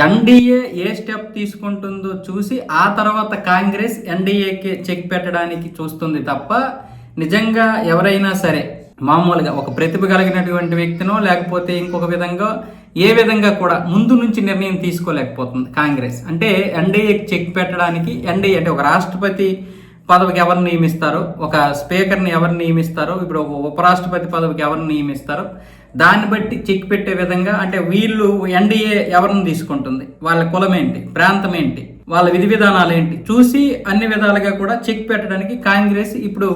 NDA ఏ step తీసుకుంటుందో చూసి ఆ తర్వాత కాంగ్రెస్ ఎన్డీఏకి చెక్ పెట్టడానికి చూస్తుంది తప్ప నిజంగా ఎవరైనా సరే మామూలుగా ఒక ప్రతిభ కలిగినటువంటి వ్యక్తినో లేకపోతే ఇంకొక విధంగా ఏ విధంగా కూడా ముందు నుంచి నిర్ణయం తీసుకోలేకపోతుంది కాంగ్రెస్. అంటే ఎన్డీఏకి చెక్ పెట్టడానికి ఎన్డీఏ అంటే ఒక రాష్ట్రపతి పదవికి ఎవరు నియమిస్తారు ఒక స్పీకర్ని ఎవరు నియమిస్తారు ఇప్పుడు ఒక ఉపరాష్ట్రపతి పదవికి ఎవరు నియమిస్తారు దాన్ని బట్టి చెక్ పెట్టే విధంగా అంటే వీళ్ళు ఎన్డీఏ ఎవరిని తీసుకుంటుంది? వాళ్ళ కులం ఏంటి? ప్రాంతం ఏంటి? వాళ్ళ విధి విధానాలు ఏంటి? చూసి అన్ని విధాలుగా కూడా చెక్ పెట్టడానికి కాంగ్రెస్ ఇప్పుడు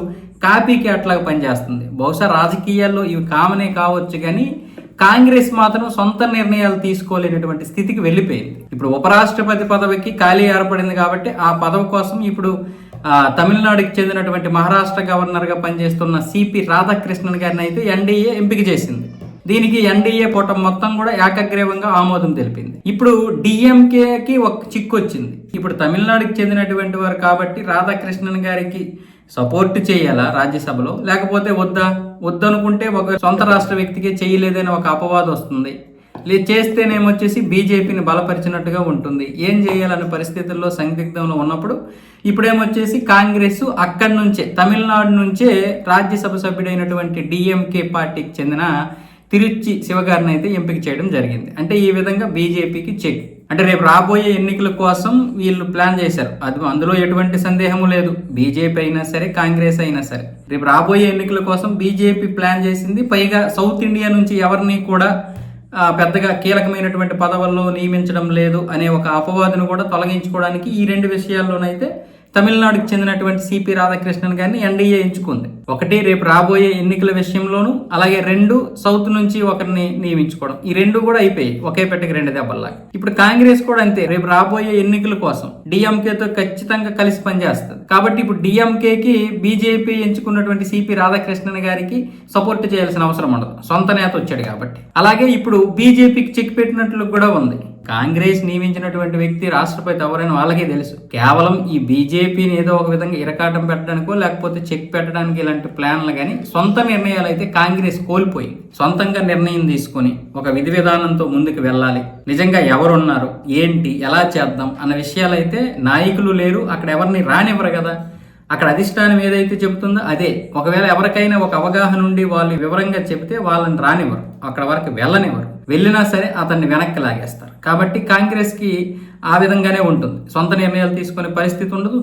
కాపీకి అట్లాగా పనిచేస్తుంది. బహుశా రాజకీయాల్లో ఇవి కామనే కావచ్చు కానీ కాంగ్రెస్ మాత్రం సొంత నిర్ణయాలు తీసుకోలేనటువంటి స్థితికి వెళ్ళిపోయింది. ఇప్పుడు ఉపరాష్ట్రపతి పదవికి ఖాళీ ఏర్పడింది కాబట్టి ఆ పదవి కోసం ఇప్పుడు తమిళనాడుకి చెందినటువంటి మహారాష్ట్ర గవర్నర్గా పనిచేస్తున్న సిపి రాధాకృష్ణన్ గారిని అయితే ఎన్డీఏ ఎంపిక చేసింది. దీనికి ఎన్డీఏ కూటమి మొత్తం కూడా ఏకగ్రీవంగా ఆమోదం తెలిపింది. ఇప్పుడు డిఎంకేకి ఒక చిక్కు వచ్చింది ఇప్పుడు తమిళనాడుకి చెందినటువంటి వారు కాబట్టి రాధాకృష్ణన్ గారికి సపోర్ట్ చేయాలా రాజ్యసభలో? లేకపోతే వద్దా? వద్దనుకుంటే ఒక సొంత రాష్ట్ర వ్యక్తికి చేయలేదని ఒక అపవాదం వస్తుంది. లే చేస్తేనేమొచ్చేసి బీజేపీని బలపరిచినట్టుగా ఉంటుంది. ఏం చేయాలనే పరిస్థితుల్లో సందిగ్ధంలో ఉన్నప్పుడు ఇప్పుడేమొచ్చేసి కాంగ్రెస్ అక్కడి నుంచే తమిళనాడు నుంచే రాజ్యసభ సభ్యుడైనటువంటి డిఎంకే పార్టీకి చెందిన తిరుచి శివగారిని అయితే ఎంపిక చేయడం జరిగింది. అంటే ఈ విధంగా బీజేపీకి చెక్. అంటే రేపు రాబోయే ఎన్నికల కోసం వీళ్ళు ప్లాన్ చేశారు. అది అందులో ఎటువంటి సందేహము లేదు. బీజేపీ అయినా సరే కాంగ్రెస్ అయినా సరే. రేపు రాబోయే ఎన్నికల కోసం బీజేపీ ప్లాన్ చేసింది. పైగా సౌత్ ఇండియా నుంచి ఎవరిని కూడా పెద్దగా కీలకమైనటువంటి పదవుల్లో నియమించడం లేదు అనే ఒక అపవాదును కూడా తొలగించుకోవడానికి ఈ రెండు విషయాల్లోనైతే తమిళనాడుకు చెందినటువంటి సిపి రాధాకృష్ణన్ గారిని ఎన్డీఏ ఎంచుకుంది. ఒకటి రేపు రాబోయే ఎన్నికల విషయంలోనూ అలాగే రెండు సౌత్ నుంచి ఒకరిని నియమించుకోవడం. ఈ రెండు కూడా అయిపోయాయి ఒకే పెట్టకి రెండు దెబ్బలాగా ఇప్పుడు కాంగ్రెస్ కూడా అంతే రేపు రాబోయే ఎన్నికల కోసం డిఎంకేతో ఖచ్చితంగా కలిసి పనిచేస్తుంది. కాబట్టి ఇప్పుడు డిఎంకేకి బీజేపీ ఎంచుకున్నటువంటి సిపి రాధాకృష్ణన్ గారికి సపోర్ట్ చేయాల్సిన అవసరం ఉండదు. సొంత నేత వచ్చాడు కాబట్టి. అలాగే ఇప్పుడు బీజేపీకి చెక్ పెట్టినట్లు కూడా ఉంది. కాంగ్రెస్ నియమించినటువంటి వ్యక్తి రాష్ట్రపతి ఎవరైనా వాళ్ళకే తెలుసు. కేవలం ఈ బీజేపీని ఏదో ఒక విధంగా ఇరకాటం పెట్టడానికో లేకపోతే చెక్ పెట్టడానికి ఇలాంటి ప్లాన్లు కానీ సొంత నిర్ణయాలు అయితే కాంగ్రెస్ కోల్పోయి సొంతంగా నిర్ణయం తీసుకొని ఒక విధి విధానంతో ముందుకు వెళ్ళాలి. నిజంగా ఎవరున్నారు? ఏంటి? ఎలా చేద్దాం? అన్న విషయాలైతే నాయకులు లేరు అక్కడ ఎవరిని రానివ్వరు కదా. అక్కడ అధిష్టానం ఏదైతే చెబుతుందో అదే. ఒకవేళ ఎవరికైనా ఒక అవగాహన ఉండి వాళ్ళు వివరంగా చెబితే వాళ్ళని రానివ్వరు. అక్కడ వరకు వెళ్ళనివ్వరు. వెళ్ళినా సరే అతన్ని వెనక్కి లాగేస్తారు. కాబట్టి కాంగ్రెస్కి ఆ విధంగానే ఉంటుంది. సొంత నిర్ణయాలు తీసుకునే పరిస్థితి ఉండదు.